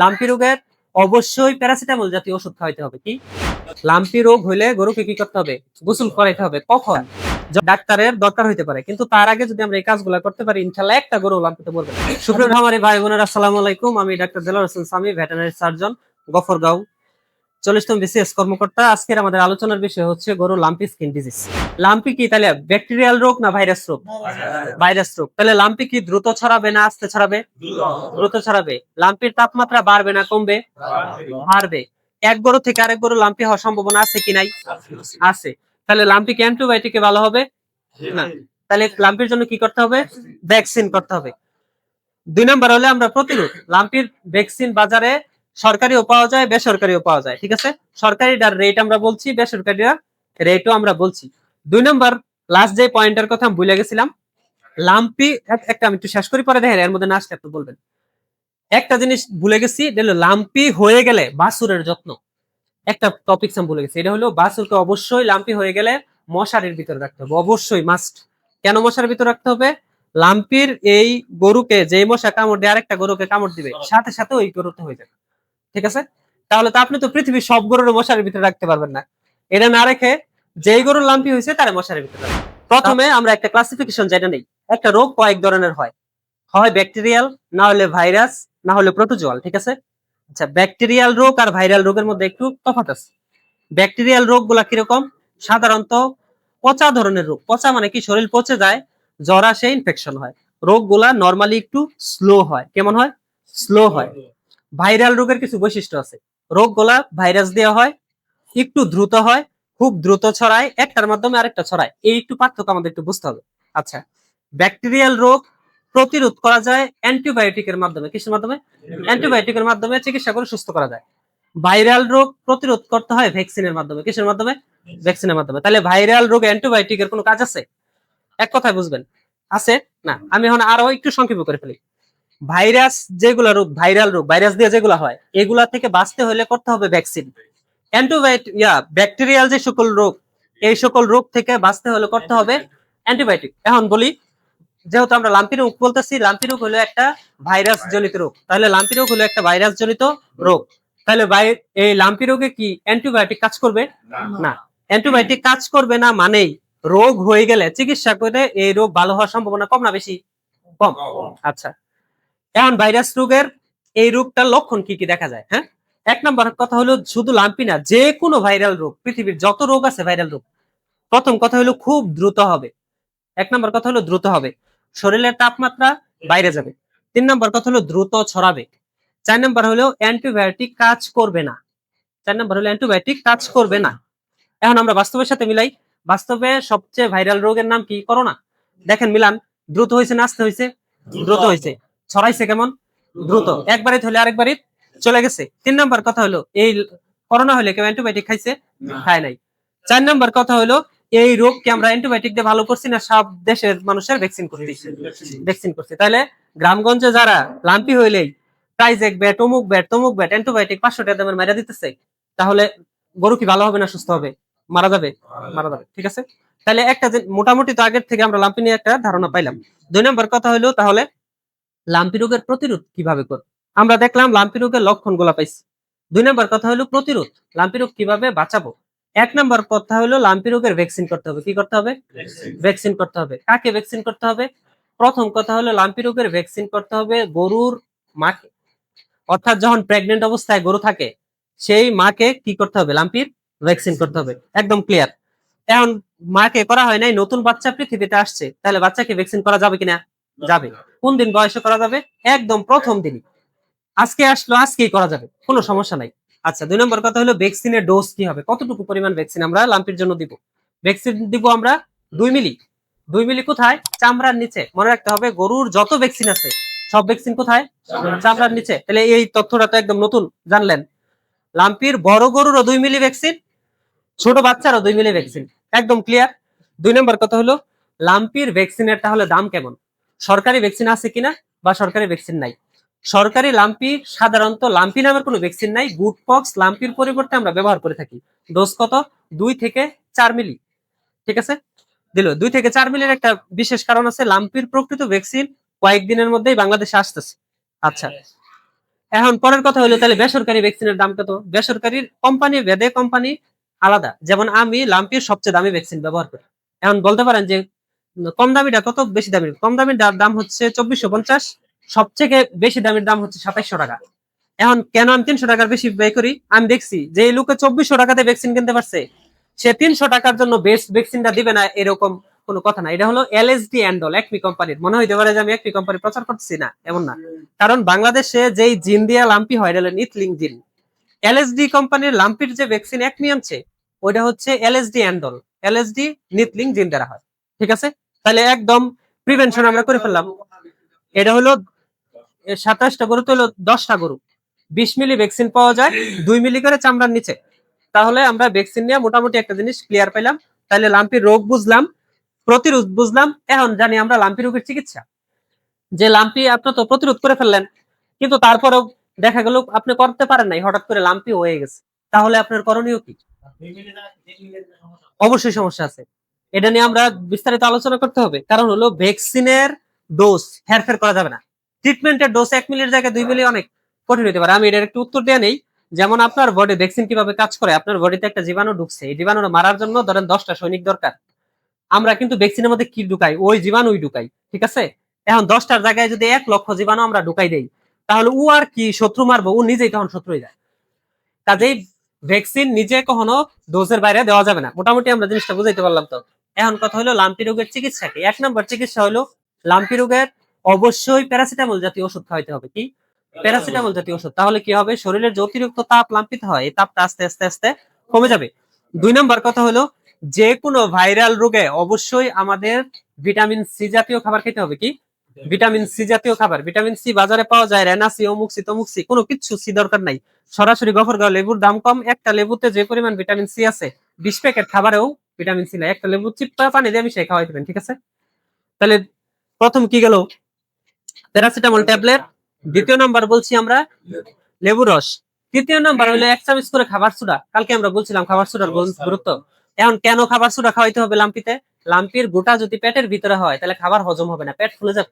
Lumpy রোগের অবশ্যই paracetamol জাতীয় ওষুধ খাওয়াইতে হবে, কি? লাম্পি রোগ হলে গরুকে কি করতে হবে? গোসল করাইতে হবে, কখন? ডাক্তারের দরকার হইতে পারে, কিন্তু তার আগে যদি আমরা এই কাজগুলো করতে পারি ইনশাল্লাহ একটা গরু লাম্পিতে পড়বে। সুপ্রিয় আমার ভাই বোনেরা, আসসালামু আলাইকুম। আমি doctor Jelar Hossain Sami veterinary surgeon, Gafargaon. চল্লিশতম BCS কর্মকর্তা। আজকের আমাদের আলোচনার বিষয় হচ্ছে গরু লাম্পি স্কিন ডিজিজ লাম্পি কি? তাহলে ব্যাকটেরিয়াল রোগ না ভাইরাস রোগ? ভাইরাস রোগ। তাহলে লাম্পি কি দ্রুত ছড়াবে না আস্তে ছড়াবে? দ্রুত ছড়াবে। লাম্পির তাপমাত্রা বাড়বে না কমবে? বাড়বে। এক গরু থেকে আরেক গরু লাম্পি হওয়ার সম্ভাবনা আছে কি নাই? আছে। তাহলে লাম্পি কি অ্যান্টিবায়োটিকে ভালো হবে? না। তাহলে লাম্পির জন্য কি করতে হবে? ভ্যাকসিন করতে হবে। দুই নম্বর হলে আমরা প্রতিরোধ। লাম্পির ভ্যাকসিন বাজারে সরকারিও পাওয়া যায়, বেসরকারিও পাওয়া যায়, ঠিক আছে? সরকারিটার রেট আমরা বলছি, বেসরকারিরা রেটও আমরা বলছি। দুই নম্বর লাস্ট যে পয়েন্টের কথা আমি ভুলে গেছিলাম লাম্পি একটা আমি একটু শেষ করি, পরে দেখেন, এর মধ্যে না আসলে একটু বলবেন। একটা জিনিস ভুলে গেছি, এটা লাম্পি হয়ে গেলে বাসুরের যত্ন। একটা টপিক আমি ভুলে গেছি, এটা হলো বাসুরকে অবশ্যই লাম্পি হয়ে গেলে মশারির ভিতরে রাখতে হবে, অবশ্যই মাস্ট কেন মশার ভিতরে রাখতে হবে? লাম্পির এই গরুকে যে মশা কামড় দিয়ে, আরেকটা গরুকে কামড় দিবে, সাথে সাথে ওই গরুতে হয়ে যাবে। ঠিক আছে? তাহলে তো আপনি তো পৃথিবীর সব গরুর মশারির ভিতরে রাখতে পারবেন না। এটা না রেখে যেই গরুর লাম্পি হয়েছে তার মশারির ভিতরে রাখবেন। প্রথমে আমরা একটা ক্লাসিফিকেশন যেটা নেই, একটা রোগ কয়েক ধরনের হয়। হয় ব্যাকটেরিয়াল না হলে ভাইরাস না হলে প্রোটোজোয়াল ঠিক আছে? আচ্ছা ব্যাকটেরিয়াল রোগ আর ভাইরাল রোগের মধ্যে একটু তফাৎ আছে। ব্যাকটেরিয়াল রোগগুলা কীরকম? সাধারণত পচা ধরনের রোগ। পচা মানে কি? শরীর পচে যায়, জ্বর আসে ইনফেকশন হয়। রোগগুলা নর্মালি একটু স্লো হয়। কেমন হয়? স্লো হয়। ভাইরাল রোগের কিছু বৈশিষ্ট্য আছে। রোগ রোগগুলা ভাইরাস দেওয়া হয়, একটু দ্রুত হয়, খুব দ্রুত ছড়ায় একটার মাধ্যমে আরেকটা ছড়ায়। এই একটু পার্থক্য আমাদের একটু বুঝতে হবে। আচ্ছা ব্যাকটেরিয়াল রোগ প্রতিরোধ করা যায় অ্যান্টিবায়োটিকের মাধ্যমে। কিসের মাধ্যমে? অ্যান্টিবায়োটিকের মাধ্যমে চিকিৎসা করে সুস্থ করা যায়। ভাইরাল রোগ প্রতিরোধ করতে হয় ভ্যাকসিনের মাধ্যমে। কিসের মাধ্যমে? ভ্যাকসিনের মাধ্যমে। তাহলে ভাইরাল রোগ অ্যান্টিবায়োটিকের কোনো কাজ আছে? এক কথায় বুঝবেন। আছে? না। আমি এখন আরও একটু সংক্ষেপ করে ফেলি। ভাইরাস যেগুলো রোগ ভাইরাল রোগ ভাইরাস দিয়ে যেগুলো হয় এগুলা থেকে বাঁচতে হলে করতে হবে ভ্যাকসিন অ্যান্টিবায়োটিক ইয়া ব্যাকটেরিয়াল যে সকল রোগ এই সকল রোগ থেকে বাঁচতে হলে করতে হবে অ্যান্টিবায়োটিক এখন বলি যেহেতু আমরা লাম্পি রোগ বলতেছি লাম্পি রোগ হলো একটা ভাইরাস জনিত রোগ। তাহলে লাম্পি রোগ হলো একটা ভাইরাস জনিত রোগ। তাহলে ভাই- এই লাম্পি রোগে কি অ্যান্টিবায়োটিক কাজ করবে? না। অ্যান্টিবায়োটিক কাজ করবে না মানেই রোগ হয়ে গেলে চিকিৎসা করে এই রোগ ভালো হওয়ার সম্ভাবনা কম না বেশি? কম। আচ্ছা। এখন ভাইরাস রোগের এই রোগটার লক্ষণ কি কি দেখা যায় হ্যাঁ? এক নম্বর কথা হলো শুধু লাম্পি না যে কোনো ভাইরাল রোগ পৃথিবীর যত রোগ আছে ভাইরাল রোগ প্রথম কথা হলো খুব দ্রুত হবে। এক নম্বর কথা হলো দ্রুত হবে। শরীরের তাপমাত্রা বাইরে যাবে। তিন নম্বর কথা হলো দ্রুত ছড়াবে। চার নম্বর হলো অ্যান্টিবায়োটিক কাজ করবে না। চার নম্বর হলো অ্যান্টিবায়োটিক কাজ করবে না। এখন আমরা বাস্তবের সাথে মিলাই বাস্তবে সবচেয়ে ভাইরাল রোগের নাম কি? করোনা। দেখেন মিলান দ্রুত হয়েছে না আস্তে হয়েছে? দ্রুত হয়েছে। ছড়াইছে কেমন? দ্রুত। একবারে হলে আরেকবারই চলে গেছে। তিন নম্বর কথা হলো এই করোনা হলে কেউ অ্যান্টিবায়োটিক খাইছে? খায় নাই। চার নম্বর কথা হলো এই রোগকে আমরা অ্যান্টিবায়োটিক দিয়ে ভালো করছি না সব দেশের মানুষের ভ্যাকসিন করতেছি ভ্যাকসিন করছি। তাহলে গ্রামগঞ্জে যারা লাম্পি হইলেই প্রাইজেক ব্যাট অমুক ব্যাট তমুক ব্যাট অ্যান্টিবায়োটিক পাঁচশো টাকা দামের মারা দিতেছে তাহলে গরু কি ভালো হবে না সুস্থ হবে? মারা যাবে? মারা যাবে। ঠিক আছে? তাহলে একটা যে- মোটামুটি তো আগের থেকে আমরা লাম্পি নিয়ে একটা ধারণা পাইলাম। দুই নম্বর কথা হলো তাহলে লাম্পি রোগের প্রতিরোধ কীভাবে করব? আমরা দেখলাম লাম্পি রোগের লক্ষণগুলা পাইছি। দুই নম্বর কথা হলো প্রতিরোধ। লাম্পি রোগ কীভাবে বাঁচাবো? এক নম্বর কথা হলো লাম্পি রোগের ভ্যাকসিন করতে হবে। কি করতে হবে? ভ্যাকসিন করতে হবে। কাকে ভ্যাকসিন করতে হবে? প্রথম কথা হলো লাম্পি রোগের ভ্যাকসিন করতে হবে গরুর মাকে। অর্থাৎ যখন প্রেগনেন্ট অবস্থায় গরু থাকে সেই মাকে কি করতে হবে? লাম্পির ভ্যাকসিন করতে হবে। একদম ক্লিয়ার এখন মাকে করা হয় নাই নতুন বাচ্চা পৃথিবীতে আসছে তাহলে বাচ্চাকে ভ্যাকসিন করা যাবে কিনা? যাবে। কোন দিন বয়সে করা যাবে? একদম প্রথম দিনই। আজকে আসলো আজকেই করা যাবে। কোনো সমস্যা নাই। আচ্ছা দুই নম্বর কথা হলো ভ্যাকসিনের ডোজ কি হবে? কতটুকু পরিমাণ ভ্যাকসিন আমরা লাম্পির জন্য দিব? ভ্যাকসিন দিব আমরা দুই মিলি। দুই মিলি কোথায়? চামড়ার নিচে। মনে রাখতে হবে গরুর যত ভ্যাকসিন আছে সব ভ্যাকসিন কোথায়? চামড়ার নিচে। তাহলে এই তথ্যটা তো একদম নতুন জানলেন। লাম্পির বড় গরুরও দুই মিলি ভ্যাকসিন ছোট বাচ্চারও দুই মিলি ভ্যাকসিন একদম ক্লিয়ার দুই নম্বর কথা হলো লাম্পির ভ্যাকসিনের তাহলে দাম কেমন? সরকারি ভ্যাকসিন আছে কিনা বা সরকারি ভ্যাকসিন নাই। সরকারি লাম্পি, সাধারণত লাম্পি নামের কোনো ভ্যাকসিন নাই। গুড পক্স, লাম্পির পরিবর্তে আমরা ব্যবহার করে থাকি। ডোজ কত? দুই থেকে চার মিলি ঠিক আছে? দিল, দুই থেকে চার মিলির একটা বিশেষ কারণ আছে, লাম্পির প্রকৃত ভ্যাকসিন কয়েকদিনের মধ্যেই বাংলাদেশে আসতেছে। আচ্ছা। এখন পরের কথা হলো, তাহলে বেসরকারি ভ্যাকসিনের দাম কত? বেসরকারি কোম্পানি ভেদে কোম্পানি আলাদা। যেমন আমি লাম্পির সবচেয়ে দামি ভ্যাকসিন ব্যবহার করি। এখন বলতে পারেন যে কম দামিটা কত বেশি দামি কম দামির দাম হচ্ছে চব্বিশশো পঞ্চাশ। সবচেয়ে বেশি দামের দাম হচ্ছে সাতাইশশো টাকা। এখন কেন আমি তিনশো টাকার বেশি ব্যয় করি? আমি দেখছি যে লোকে চব্বিশশো টাকাতে ভ্যাকসিন কিনতে পারছে। সে তিনশো টাকার জন্য বেস্ট ভ্যাকসিনটা দিবে না এরকম কোনো কথা না। এটা হলো এলএসডি অ্যান্ডল একমি কোম্পানির মনে হইতে পারে যে আমি একমি কোম্পানি প্রচার করতেছি না, এমন না। কারণ বাংলাদেশে যেই জিন দিয়া লাম্পি হয়, এটা হলো নিথলিং জিন। এলএসডি কোম্পানির লাম্পির যে ভ্যাকসিন একমি আনছে, ওইটা হচ্ছে এলএসডি অ্যান্ডল এলএসডি নিথলিং জিন দ্বারা হয়। ঠিক আছে? তাহলে একদম প্রিভেনশন আমরা করে ফেললাম। এটা হলো সাতাশটা গরু তো হলো দশটা গরু। বিশ মিলি ভ্যাকসিন পাওয়া যায় দুই মিলি করে চামড়ার নিচে। তাহলে আমরা ভ্যাকসিন নিয়ে মোটামুটি একটা জিনিস ক্লিয়ার পাইলাম। তাহলে লাম্পির রোগ বুঝলাম প্রতিরোধ বুঝলাম। এখন জানি আমরা লাম্পি রোগের চিকিৎসা। যে লাম্পি আপনি তো প্রতিরোধ করে ফেললেন কিন্তু তারপরেও দেখা গেল আপনি করতে পারেন নাই হঠাৎ করে লাম্পি হয়ে গেছে। তাহলে আপনার করণীয় কি? অবশ্যই সমস্যা আছে। এটা নিয়ে আমরা বিস্তারিত আলোচনা করতে হবে। কারণ হলো ভ্যাকসিনের ডোজ হেরফের করা যাবে না। ট্রিটমেন্টের ডোজ এক মিলির জায়গায় দুই মিলি অনেক কঠিন হতে পারে। আমি এটার একটু উত্তর দেওয়া নেই। যেমন আপনার বডি ভ্যাকসিন কীভাবে কাজ করে, আপনার বডিতে একটা জীবাণু ঢুকছে। এই জীবাণু মারার জন্য ধরেন দশটা সৈনিক দরকার। আমরা কিন্তু ভ্যাকসিনের মধ্যে কি ঢুকাই? ওই জীবাণুই ঢুকাই, ঠিক আছে? এখন দশটার জায়গায় যদি এক লক্ষ জীবাণু আমরা ঢুকাই দেই, তাহলে ও আর কি শত্রু মারবো? ও নিজেই তখন শত্রু হয়ে যায়। কাজেই ভ্যাকসিন নিজে কখনো ডোজের বাইরে দেওয়া যাবে না। মোটামুটি আমরা জিনিসটা বুঝাইতে পারলাম তো। এখন কথা হলো লাম্পি রোগের চিকিৎসা কি? এক নম্বর চিকিৎসা হলো লাম্পি রোগের অবশ্যই প্যারাসিটামল জাতীয় ওষুধ খাওয়াইতে হবে কি? প্যারাসিটামল জাতীয় ওষুধ। তাহলে কি হবে? শরীরের যে অতিরিক্ত তাপ লাম্পিত হয়, এই তাপটা আস্তে আস্তে আস্তে কমে যাবে। দুই নম্বর কথা হলো যে কোনো ভাইরাল রোগে অবশ্যই আমাদের ভিটামিন সি জাতীয় খাবার খেতে হবে কি? ভিটামিন সি জাতীয় খাবার। ভিটামিন সি বাজারে পাওয়া যায়, রেনাসি, অমুকসি, তমুকসি, কোনো কিছু সি দরকার নাই। সরাসরি গফর গফরগাঁও লেবুর দাম কম। একটা লেবুতে যে পরিমাণ ভিটামিন সি আছে, বিশ প্যাকেট খাবারেও ভিটামিন সি নাই। একটা লেবু চিপা পানি দিয়ে মিশিয়ে খাওয়াই দেবেন, ঠিক আছে? তাহলে প্রথম কি গেল? Paracetamol tablet. দ্বিতীয় নাম্বার বলছি আমরা লেবু রস। তৃতীয় নাম্বার হলো এক চামচ করে খাবার সুডা। কালকে আমরা বলছিলাম খাবার সুডার গুরুত্ব। এখন কেন খাবার সুডা খাওয়াইতে হবে লাম্পিতে? লাম্পির গোটা যদি পেটের ভিতরে হয়, তাহলে খাবার হজম হবে না। পেট ফুলে যাবে।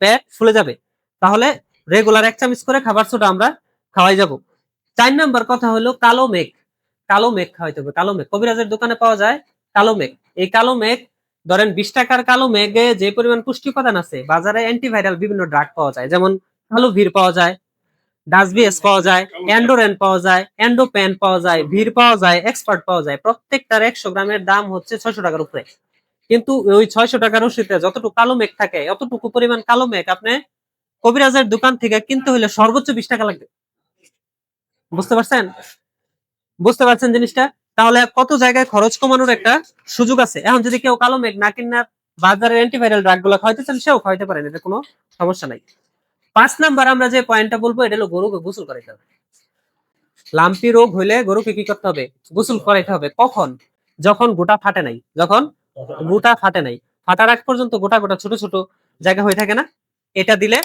পেট ফুলে যাবে। তাহলে রেগুলার এক চামচ করে খাবার সোডা আমরা খাওয়াই যাব। চার নাম্বার কথা হলো কালো মেঘ। কালো মেঘ হবে, কালো মেঘ। কবিরাজের দোকানে পাওয়া যায় কালো মেঘ। এই কালো মেঘ, ধরেন বিশ টাকার কালো মেঘে যে পরিমাণ পুষ্টি উপাদান আছে, বাজারে অ্যান্টিভাইরাল বিভিন্ন ড্রাগ পাওয়া যায়, যেমন কালো ভিড় পাওয়া যায়, ডাসবিএস পাওয়া যায়, অ্যান্ডোরেন পাওয়া যায়, অ্যান্ডোপ্যান পাওয়া যায় ভিড় পাওয়া যায়, এক্সপার্ট পাওয়া যায়। প্রত্যেকটার একশো গ্রামের দাম হচ্ছে ছয়শো টাকার উপরে। কিন্তু ওই ছয়শো টাকার ওষুধে যতটুকু কালো মেঘ থাকে, অতটুকু পরিমাণ কালো মেঘ আপনি কবিরাজের দোকান থেকে কিনতে হলে সর্বোচ্চ বিশ টাকা লাগবে। বুঝতে পারছেন? বুঝতে পারছেন জিনিসটা? তাহলে কত জায়গায় খরচ কমানোর একটা সুযোগ আছে? এখন যদি কেউ কালো মেঘ না কিনা বাজারের অ্যান্টিভাইরাল ড্রাগগুলো খাওয়াইতে চান সেও খাওয়াইতে পারেন এটা কোনো সমস্যা নাই। পাঁচ নাম্বার আমরা যে পয়েন্টটা বলব, এটা হলো গরুকে গোসল করাইতে হবে। লাম্পি রোগ হইলে গরুকে কি করতে হবে? গোসল করাইতে হবে। কখন? যখন গোটা ফাটে নাই। যখন গোটা ফাটে নাই। ফাটার আগ পর্যন্ত গোটা গোটা ছোট ছোট জায়গা হয়ে থাকে না? এটা দিলে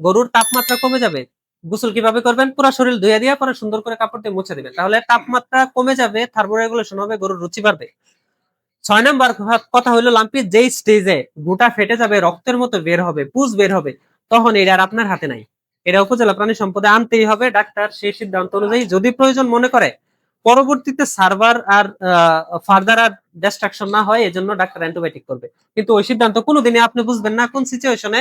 গরুর তাপমাত্রা কমে যাবে। গোসল কীভাবে করবেন? পুরো শরীর ধুয়ে দিয়ে, পরে সুন্দর করে কাপড় দিয়ে মুছে দিবেন। তাহলে তাপমাত্রা কমে যাবে থার্মোরেগুলেশন হবে, গরুর রুচি বাড়বে। ছয় নম্বর কথা হলো লাম্পি, যেই স্টেজে গোটা ফেটে যাবে, রক্তের মতো বের হবে, পুজ বের হবে, তখন এটা আর আপনার হাতে নাই। এটা উপজেলা প্রাণী সম্পদে আনতেই হবে, ডাক্তার সেই সিদ্ধান্ত অনুযায়ী যদি প্রয়োজন মনে করে, পরবর্তীতে সার্ভার আর ফার্দার আর ডিস্ট্রাকশন না হয়, এজন্য ডাক্তার অ্যান্টিবায়োটিক করবে। কিন্তু ওই সিদ্ধান্ত কোনোদিনই আপনি বুঝবেন না, কোন সিচুয়েশনে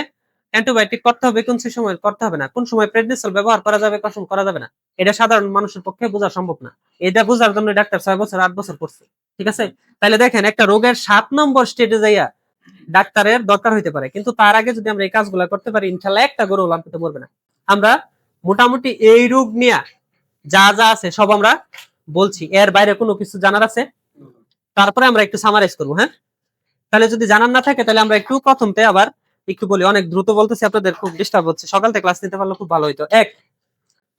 অ্যান্টিবায়োটিক করতে হবে, কোন সময় করতে হবে না। কোন সময় প্রেডনিসল ব্যবহার করা যাবে কখন করা যাবে না। এটা সাধারণ মানুষের পক্ষে বোঝা সম্ভব না। এটা বোঝার জন্য ডাক্তার ছয় বছর, আট বছর করছে, ঠিক আছে? তাহলে দেখেন, একটা রোগের সাত নম্বর স্টেজে যাইয়া ডাক্তারের দরকার হইতে পারে। কিন্তু তার আগে যদি আমরা এই কাজগুলো করতে পারি, ইনশাল্লাহ একটা গরু লাম্পিতে মরবে না। আমরা মোটামুটি এই রোগ নিয়ে যা যা আছে, সব আমরা বলছি। এর বাইরে কোনো কিছু জানার আছে? তারপরে আমরা একটু সামারাইজ করব হ্যাঁ? তাহলে যদি জানার না থাকে, তাহলে আমরা একটু প্রথমতে আবার একটু বলি, অনেক দ্রুত বলতেছি, আপনাদের খুব ডিস্টার্ব হচ্ছে। সকাল থেকে ক্লাস নিতে পারলে খুব ভালো হইতো। এক,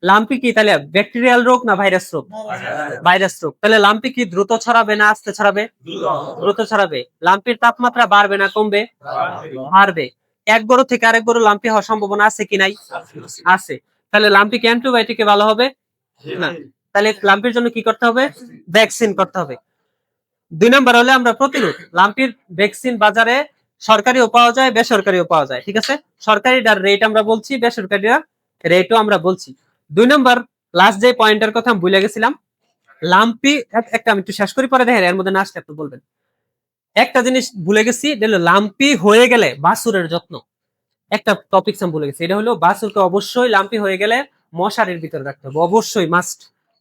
লাম্পি কি তাহলে ব্যাকটেরিয়াল রোগ না ভাইরাস রোগ? ভাইরাস রোগ। তাহলে লাম্পি কি দ্রুত ছড়াবে না আস্তে ছড়াবে? দ্রুত ছড়াবে। লাম্পির তাপমাত্রা বাড়বে না কমবে? বাড়বে। এক গরু থেকে আরেক গরু লাম্পি হওয়ার সম্ভাবনা আছে কি নাই? আছে। তাহলে লাম্পি কি অ্যান্টিবায়োটিকে ভালো হবে? না। তাহলে লাম্পির জন্য কি করতে হবে? ভ্যাকসিন করতে হবে। দুই নম্বর হলে আমরা প্রতিরোধ। লাম্পির ভ্যাকসিন বাজারে সরকারিও পাওয়া যায়, বেসরকারিও পাওয়া যায়, ঠিক আছে? সরকারিটার রেট আমরা বলছি, বেসরকারিরা এটা এটাও আমরা বলছি। দুই নম্বর লাস্ট যে পয়েন্টের কথা আমি ভুলে গেছিলাম লাম্পি একটা আমি একটু শেষ করি, পরে দেখেন, এর মধ্যে না আসলে একটু বলবেন। একটা জিনিস ভুলে গেছি লাম্পি হয়ে গেলে বাছুরের যত্ন। একটা টপিক আমি ভুলে গেছি, এটা হলো বাছুরকে অবশ্যই লাম্পি হয়ে গেলে মশারির ভিতরে রাখতে হবে, অবশ্যই মাস্ট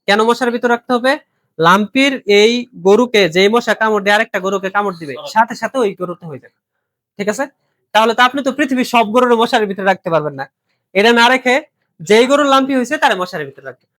কেন মশার ভিতরে রাখতে হবে? লাম্পির এই গরুকে, যেই মশা কামড় দিয়ে, আরেকটা গরুকে কামড় দিবে, সাথে সাথে ওই গরুতে হয়ে যাবে। ঠিক আছে? তাহলে তো আপনি তো পৃথিবীর সব গরুর মশারির ভিতরে রাখতে পারবেন না। এটা না রেখে যেই গরুর লাম্পি হয়েছে তারা মশারির ভিতরে রাখবে।